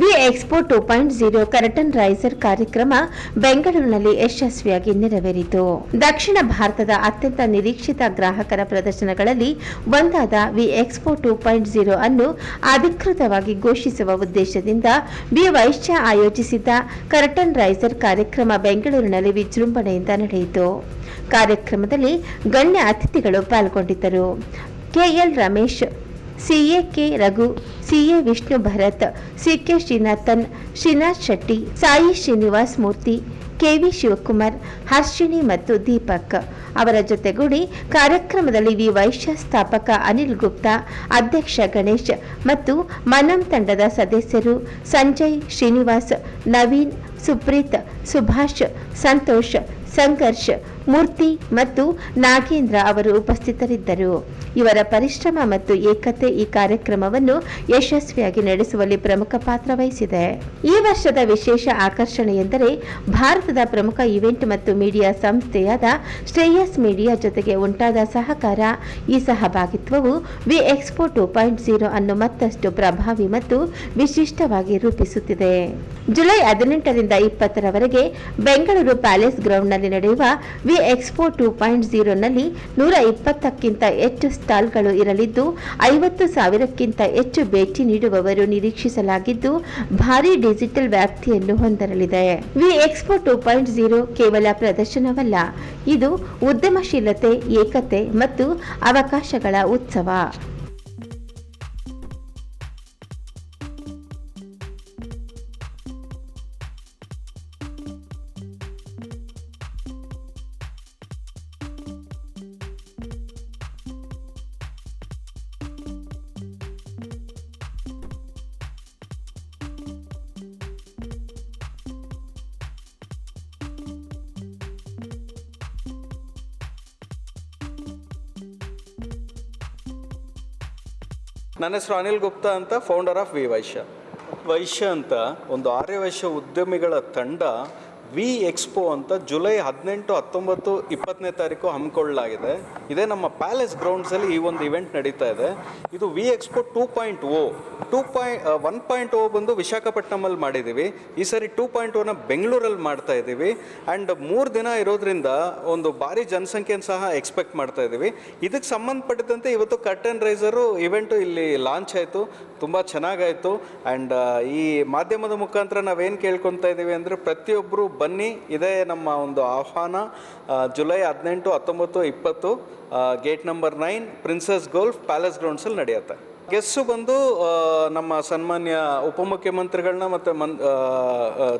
V expo two point zero curtain raiser ಕಾರ್ಯಕ್ರಮ ಬೆಂಗಳೂರಿನಲ್ಲಿ ಯಶಸ್ವಿಯಾಗಿ ನೆರವೇರಿತು. ದಕ್ಷಿಣ ಭಾರತದ ಅತ್ಯಂತ ನಿರೀಕ್ಷಿತ ಗ್ರಾಹಕರ ಪ್ರದರ್ಶನಗಳಲ್ಲಿ ಒಂದಾದ V expo two point zero ಅನ್ನು ಅಧಿಕೃತವಾಗಿ ಘೋಷಿಸುವ ಉದ್ದೇಶದಿಂದ ವಿ ವೈಶ್ಯ ಆಯೋಜಿಸಿದ್ದ ಕರಟನ್ ರೈಸರ್ ಕಾರ್ಯಕ್ರಮ ಬೆಂಗಳೂರಿನಲ್ಲಿ ವಿಜೃಂಭಣೆಯಿಂದ ನಡೆಯಿತು. ಕಾರ್ಯಕ್ರಮದಲ್ಲಿ ಗಣ್ಯ ಅತಿಥಿಗಳು ಪಾಲ್ಗೊಂಡಿದ್ದರು. KL Ramesh CA K Raghu CA Vishnu Bharat CK Srinathan, Srinath Shetty, Sai Srinivas Murthy KV Shivakumar, Harshini ಮತ್ತು ದೀಪಕ್. ಅವರ ಜೊತೆಗೂಡಿ ಕಾರ್ಯಕ್ರಮದಲ್ಲಿ ವಿ ವೈಶ್ಯ ಸ್ಥಾಪಕ ಅನಿಲ್ ಗುಪ್ತಾ, ಅಧ್ಯಕ್ಷ ಗಣೇಶ್ ಮತ್ತು ಮನಂ ತಂಡದ ಸದಸ್ಯರು ಸಂಜಯ್ ಶ್ರೀನಿವಾಸ್, ನವೀನ್, ಸುಪ್ರೀತ್, ಸುಭಾಷ್, ಸಂತೋಷ್, ಸಂಘರ್ಷ್, ಮೂರ್ತಿ ಮತ್ತು ನಾಗೇಂದ್ರ ಅವರು ಉಪಸ್ಥಿತರಿದ್ದರು. ಇವರ ಪರಿಶ್ರಮ ಮತ್ತು ಏಕತೆ ಈ ಕಾರ್ಯಕ್ರಮವನ್ನು ಯಶಸ್ವಿಯಾಗಿ ನಡೆಸುವಲ್ಲಿ ಪ್ರಮುಖ ಪಾತ್ರ ವಹಿಸಿದೆ. ಈ ವರ್ಷದ ವಿಶೇಷ ಆಕರ್ಷಣೆ ಎಂದರೆ ಭಾರತದ ಪ್ರಮುಖ ಇವೆಂಟ್ ಮತ್ತು ಮೀಡಿಯಾ ಸಂಸ್ಥೆಯಾದ ಶ್ರೇಯಸ್ ಮೀಡಿಯಾ ಜೊತೆಗೆ ಉಂಟಾದ ಸಹಕಾರ. ಈ ಸಹಭಾಗಿತ್ವವು V expo two point zero ಅನ್ನು ಮತ್ತಷ್ಟು ಪ್ರಭಾವಿ ಮತ್ತು ವಿಶಿಷ್ಟವಾಗಿ ರೂಪಿಸುತ್ತಿದೆ. ಜುಲೈ ಹದಿನೆಂಟರಿಂದ ಇಪ್ಪತ್ತರವರೆಗೆ ಬೆಂಗಳೂರು ಪ್ಯಾಲೇಸ್ ಗ್ರೌಂಡ್ನಲ್ಲಿ ನಡೆಯುವ ವಿ ಎಕ್ಸ್ಪೋ ಟೂ ಪಾಯಿಂಟ್ ಝೀರೋನಲ್ಲಿ ನೂರ ಇಪ್ಪತ್ತಕ್ಕಿಂತ ಹೆಚ್ಚು ಸ್ಟಾಲ್ಗಳು ಇರಲಿದ್ದು, ಐವತ್ತು ಸಾವಿರಕ್ಕಿಂತ ಹೆಚ್ಚು ಭೇಟಿ ನೀಡುವವರು ನಿರೀಕ್ಷಿಸಲಾಗಿದ್ದು, ಭಾರೀ ಡಿಜಿಟಲ್ ವ್ಯಾಪ್ತಿಯನ್ನು ಹೊಂದರಲಿದೆ. V expo two point zero ಕೇವಲ ಪ್ರದರ್ಶನವಲ್ಲ, ಇದು ಉದ್ಯಮಶೀಲತೆ, ಏಕತೆ ಮತ್ತು ಅವಕಾಶಗಳ ಉತ್ಸವ. ನನ್ನ ಹೆಸರು ಅನಿಲ್ ಗುಪ್ತಾ ಅಂತ founder of V Vaishya. Vaishya ಅಂತ ಒಂದು ಆರ್ಯವೈಶ್ಯ ಉದ್ಯಮಿಗಳ ತಂಡ ವಿ ಎಕ್ಸ್ಪೋ ಅಂತ ಜುಲೈ ಹದಿನೆಂಟು, ಹತ್ತೊಂಬತ್ತು, ಇಪ್ಪತ್ತನೇ ತಾರೀಕು ಹಮ್ಮಿಕೊಳ್ಳಲಾಗಿದೆ. ಇದೇ ನಮ್ಮ ಪ್ಯಾಲೇಸ್ ಗ್ರೌಂಡ್ಸಲ್ಲಿ ಈ ಒಂದು ಇವೆಂಟ್ ನಡೀತಾ ಇದೆ. ಇದು V expo two point O two point one point O ಬಂದು ವಿಶಾಖಪಟ್ಟಣಮಲ್ಲಿ ಮಾಡಿದ್ದೀವಿ. ಈ ಸರಿ ಟೂ ಪಾಯಿಂಟ್ ಓನ ಬೆಂಗಳೂರಲ್ಲಿ ಮಾಡ್ತಾ ಇದ್ದೀವಿ. ಆ್ಯಂಡ್ ಮೂರು ದಿನ ಇರೋದ್ರಿಂದ ಒಂದು ಭಾರಿ ಜನಸಂಖ್ಯೆಯನ್ನು ಸಹ ಎಕ್ಸ್ಪೆಕ್ಟ್ ಮಾಡ್ತಾ ಇದ್ದೀವಿ. ಇದಕ್ಕೆ ಸಂಬಂಧಪಟ್ಟಿದಂತೆ ಇವತ್ತು ಕರ್ಟನ್ ರೈಸರು ಇವೆಂಟು ಇಲ್ಲಿ ಲಾಂಚ್ ಆಯಿತು. ತುಂಬ ಚೆನ್ನಾಗಾಯಿತು. ಆ್ಯಂಡ್ ಈ ಮಾಧ್ಯಮದ ಮುಖಾಂತರ ನಾವೇನು ಕೇಳ್ಕೊತಾ ಇದ್ದೀವಿ ಅಂದರೆ ಪ್ರತಿಯೊಬ್ಬರು ಬನ್ನಿ. ಇದೇ ನಮ್ಮ ಒಂದು ಆಹ್ವಾನ. ಜುಲೈ ಹದಿನೆಂಟು, ಹತ್ತೊಂಬತ್ತು, ಇಪ್ಪತ್ತು gate number nine, princess golf palace ಗ್ರೌಂಡ್ಸಲ್ಲಿ ನಡೆಯುತ್ತೆ. ಗೆಸ್ಸು ಬಂದು ನಮ್ಮ ಸನ್ಮಾನ್ಯ ಉಪಮುಖ್ಯಮಂತ್ರಿಗಳನ್ನ ಮತ್ತು ಮನ್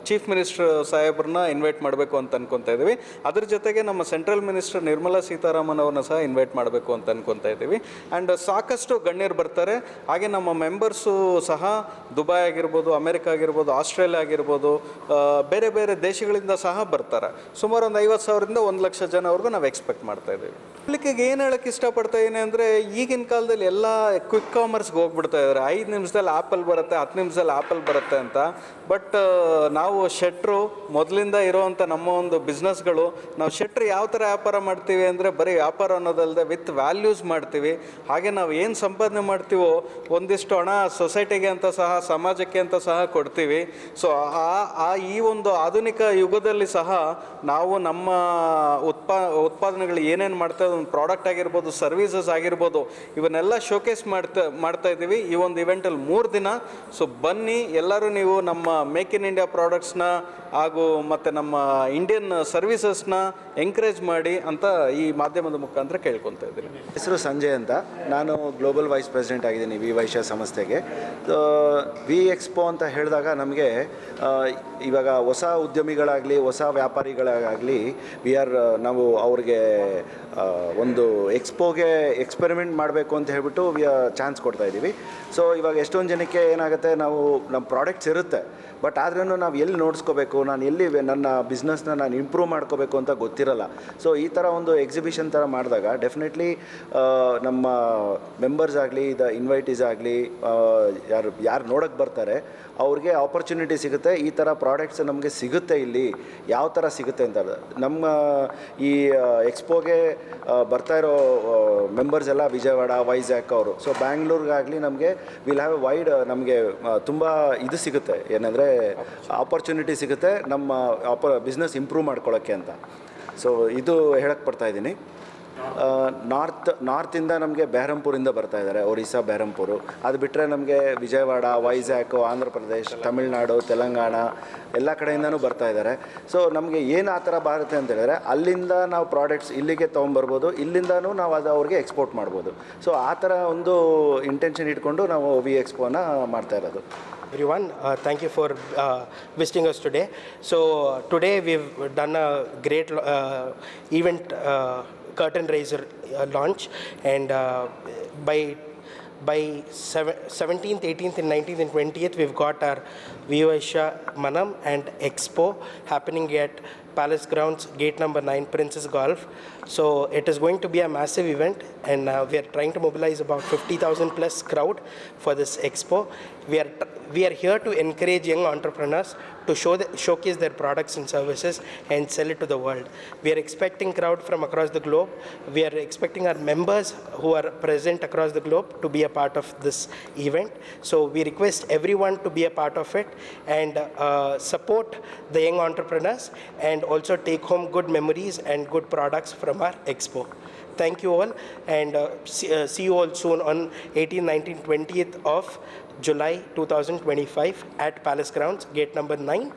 ಚೀಫ್ ಮಿನಿಸ್ಟರ್ ಸಾಹೇಬ್ರನ್ನ ಇನ್ವೈಟ್ ಮಾಡಬೇಕು ಅಂತ ಅನ್ಕೊತಾ ಇದ್ದೀವಿ ಅದ್ರ ಜೊತೆಗೆ ನಮ್ಮ ಸೆಂಟ್ರಲ್ ಮಿನಿಸ್ಟರ್ ನಿರ್ಮಲಾ ಸೀತಾರಾಮನ್ ಅವ್ರನ್ನ ಸಹ ಇನ್ವೈಟ್ ಮಾಡಬೇಕು ಅಂತ ಅನ್ಕೊತಾ ಇದ್ದೀವಿ ಆ್ಯಂಡ್ ಸಾಕಷ್ಟು ಗಣ್ಯರು ಬರ್ತಾರೆ. ಹಾಗೆ ನಮ್ಮ ಮೆಂಬರ್ಸು ಸಹ ದುಬೈ ಆಗಿರ್ಬೋದು, ಅಮೆರಿಕ ಆಗಿರ್ಬೋದು, ಆಸ್ಟ್ರೇಲಿಯಾ ಆಗಿರ್ಬೋದು ಬೇರೆ ಬೇರೆ ದೇಶಗಳಿಂದ ಸಹ ಬರ್ತಾರೆ. ಸುಮಾರು ಒಂದು ಐವತ್ತು ಸಾವಿರದಿಂದ ಒಂದು ಲಕ್ಷ ಜನವರೆಗೂ ನಾವು ಎಕ್ಸ್ಪೆಕ್ಟ್ ಮಾಡ್ತಾ ಇದ್ದೀವಿ ಪಬ್ಲಿಕ್ಕಿಗೆ ಏನು ಹೇಳಕ್ಕೆ ಇಷ್ಟಪಡ್ತಾ ಇದ್ದೀನಿ ಅಂದರೆ ಈಗಿನ ಕಾಲದಲ್ಲಿ ಎಲ್ಲ ಕ್ವಿಕ್ ಕಾಮರ್ಸ್ಗೆ ಹೋಗ್ಬಿಡ್ತಾ ಇದ್ದಾರೆ. ಐದು ನಿಮಿಷದಲ್ಲಿ ಆ್ಯಪಲ್ ಬರುತ್ತೆ, ಹತ್ತು ನಿಮಿಷದಲ್ಲಿ ಆ್ಯಪಲ್ ಬರುತ್ತೆ ಅಂತ. ಬಟ್ ನಾವು ಶೆಟ್ರು ಮೊದಲಿಂದ ಇರೋವಂಥ ನಮ್ಮ ಒಂದು ಬಿಸ್ನೆಸ್ಗಳು ನಾವು ಶೆಟ್ರು ಯಾವ ಥರ ವ್ಯಾಪಾರ ಮಾಡ್ತೀವಿ ಅಂದರೆ ಬರೀ ವ್ಯಾಪಾರ ಅನ್ನೋದಲ್ಲದೆ ವಿತ್ ವ್ಯಾಲ್ಯೂಸ್ ಮಾಡ್ತೀವಿ. ಹಾಗೆ ನಾವು ಏನು ಸಂಪಾದನೆ ಮಾಡ್ತೀವೋ ಒಂದಿಷ್ಟು ಹಣ ಸೊಸೈಟಿಗೆ ಅಂತ ಸಹ, ಸಮಾಜಕ್ಕೆ ಅಂತ ಸಹ ಕೊಡ್ತೀವಿ. ಸೊ ಆ ಆ ಈ ಒಂದು ಆಧುನಿಕ ಯುಗದಲ್ಲಿ ಸಹ ನಾವು ನಮ್ಮ ಉತ್ಪಾ, ಉತ್ಪಾದನೆಗಳು ಏನೇನು ಮಾಡ್ತಾ ಒಂದು ಪ್ರಾಡಕ್ಟ್ ಆಗಿರ್ಬೋದು ಸರ್ವೀಸಸ್ ಆಗಿರ್ಬೋದು, ಇವನ್ನೆಲ್ಲ ಶೋಕೇಸ್ ಮಾಡ್ತಾ ಮಾಡ್ತಾ ಇದ್ದೀವಿ. ಈ ಒಂದು ಇವೆಂಟಲ್ಲಿ ಮೂರು ದಿನ. ಸೊ ಬನ್ನಿ. ಎಲ್ಲರೂ ನೀವು ನಮ್ಮ ಮೇಕ್ ಇನ್ ಇಂಡಿಯಾ ಪ್ರಾಡಕ್ಟ್ಸ್ನ ಹಾಗೂ ಮತ್ತು ನಮ್ಮ ಇಂಡಿಯನ್ ಸರ್ವಿಸಸ್ನ ಎಂಕರೇಜ್ ಮಾಡಿ ಅಂತ ಈ ಮಾಧ್ಯಮದ ಮುಖಾಂತರ ಕೇಳ್ಕೊತ ಇದ್ದೀನಿ. ಹೆಸರು ಸಂಜಯ್ ಅಂತ. ನಾನು ಗ್ಲೋಬಲ್ ವೈಸ್ ಪ್ರೆಸಿಡೆಂಟ್ ಆಗಿದ್ದೀನಿ ವಿ ವೈಶ್ಯ ಸಂಸ್ಥೆಗೆ. ವಿ ಎಕ್ಸ್ಪೋ ಅಂತ ಹೇಳಿದಾಗ ನಮಗೆ ಇವಾಗ ಹೊಸ ಉದ್ಯಮಿಗಳಾಗಲಿ, ಹೊಸ ವ್ಯಾಪಾರಿಗಳಾಗಲಿ ವಿ ಆರ್ ನಾವು ಅವ್ರಿಗೆ ಒಂದು ಎಕ್ಸ್ಪೋಗೆ ಎಕ್ಸ್ಪೆರಿಮೆಂಟ್ ಮಾಡಬೇಕು ಅಂತ ಹೇಳ್ಬಿಟ್ಟು ವಿ ಚಾನ್ಸ್ ಕೊಡ್ತಾ ಇದ್ದೀವಿ. ಸೊ ಇವಾಗ ಎಷ್ಟೊಂದು ಜನಕ್ಕೆ ಏನಾಗುತ್ತೆ, ನಾವು ನಮ್ಮ ಪ್ರಾಡಕ್ಟ್ಸ್ ಇರುತ್ತೆ. ಬಟ್ ಆದ್ರೂ ನಾವು ಎಲ್ಲಿ ನೋಡಿಸ್ಕೋಬೇಕು, ನಾನು ಎಲ್ಲಿ ನನ್ನ ಬಿಸ್ನೆಸ್ನ ನಾನು ಇಂಪ್ರೂವ್ ಮಾಡ್ಕೋಬೇಕು ಅಂತ ಗೊತ್ತಿರಲ್ಲ. ಸೊ ಈ ಥರ ಒಂದು ಎಕ್ಸಿಬಿಷನ್ ಥರ ಮಾಡಿದಾಗ ಡೆಫಿನೆಟ್ಲಿ ನಮ್ಮ ಮೆಂಬರ್ಸ್ ಆಗಲಿ ದ ಇನ್ವೈಟೀಸ್ ಆಗಲಿ ಯಾರು ಯಾರು ನೋಡೋಕ್ಕೆ ಬರ್ತಾರೆ ಅವ್ರಿಗೆ ಆಪರ್ಚುನಿಟಿ ಸಿಗುತ್ತೆ. ಈ ಥರ ಪ್ರಾಡಕ್ಟ್ಸ್ ನಮಗೆ ಸಿಗುತ್ತೆ ಇಲ್ಲಿ. ಯಾವ ಥರ ಸಿಗುತ್ತೆ ಅಂತ ನಮ್ಮ ಈ ಎಕ್ಸ್ಪೋಗೆ ಬರ್ತಾ ಇರೋ ಮೆಂಬರ್ಸ್ ಎಲ್ಲ ವಿಜಯವಾಡ ವೈಜಾಗ್ ಅವರು. ಸೊ ಬ್ಯಾಂಗ್ಳೂರ್ಗಾಗಲಿ ನಮಗೆ ವಿಲ್ ಹ್ಯಾವ್ ವೈಡ್ ನಮಗೆ ತುಂಬ ಇದು ಸಿಗುತ್ತೆ. ಏನಂದರೆ ಆಪರ್ಚುನಿಟಿ ಸಿಗುತ್ತೆ ನಮ್ಮ ಆಪ ಬಿಸ್ನೆಸ್ ಇಂಪ್ರೂವ್ ಮಾಡ್ಕೊಳ್ಳೋಕ್ಕೆ ಅಂತ. ಸೊ ಇದು ಹೇಳಕ್ಕೆ ಪಡ್ತಾ ಇದ್ದೀನಿ. ನಾರ್ತ್, ನಾರ್ತಿಂದ ನಮಗೆ ಬೆಹರಂಪುರಿಂದ ಬರ್ತಾ ಇದ್ದಾರೆ, ಒರಿಸ್ಸಾ, ಬೆಹರಂಪುರು. ಅದು ಬಿಟ್ಟರೆ ನಮಗೆ ವಿಜಯವಾಡ, ವೈಜಾಗ್, ಆಂಧ್ರ ಪ್ರದೇಶ್, ತಮಿಳ್ನಾಡು, ತೆಲಂಗಾಣ ಎಲ್ಲ ಕಡೆಯಿಂದನೂ ಬರ್ತಾ ಇದ್ದಾರೆ. ಸೊ ನಮಗೆ ಏನು ಆ ಥರ ಬರುತ್ತೆ ಅಂತ ಹೇಳಿದ್ರೆ, ಅಲ್ಲಿಂದ ನಾವು ಪ್ರಾಡಕ್ಟ್ಸ್ ಇಲ್ಲಿಗೆ ತೊಗೊಂಬರ್ಬೋದು, ಇಲ್ಲಿಂದನೂ ನಾವು ಅದು ಅವ್ರಿಗೆ ಎಕ್ಸ್ಪೋರ್ಟ್ ಮಾಡ್ಬೋದು. ಸೊ ಆ ಥರ ಒಂದು ಇಂಟೆನ್ಷನ್ ಇಟ್ಕೊಂಡು ನಾವು ವಿ ಎಕ್ಸ್ಪೋನ ಮಾಡ್ತಾ ಇರೋದು. Everyone thank you for visiting us today so today we've done a great event curtain raiser uh, launch, and uh, by by 17th, 18th, and 19th and 20th, we've got our Vivasha Manam and Expo happening at Palace Grounds, gate number 9, Princess Golf. So it is going to be a massive event, and uh, we are trying to mobilize about 50,000 plus crowd for this expo. We are we are here to encourage young entrepreneurs to show the, showcase their products and services and sell it to the world. We are expecting crowd from across the globe. We are expecting our members who are present across the globe to be a part of this event. So we request everyone to be a part of it and uh, support the young entrepreneurs and also take home good memories and good products from our expo. Thank you all and uh, see, uh, see you all soon on 18, 19, 20th of July 2025 at Palace Grounds, gate number 9.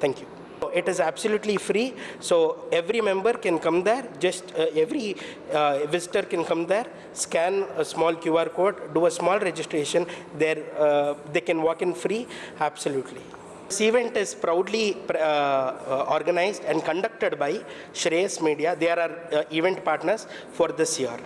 Thank you. It is absolutely free, so every member can come there. Just uh, every uh, visitor can come there, scan a small QR code, do a small registration. There, uh, they can walk in free. Absolutely. This event is proudly uh, uh, organized and conducted by Shreyas Media. They are our uh, event partners for this year.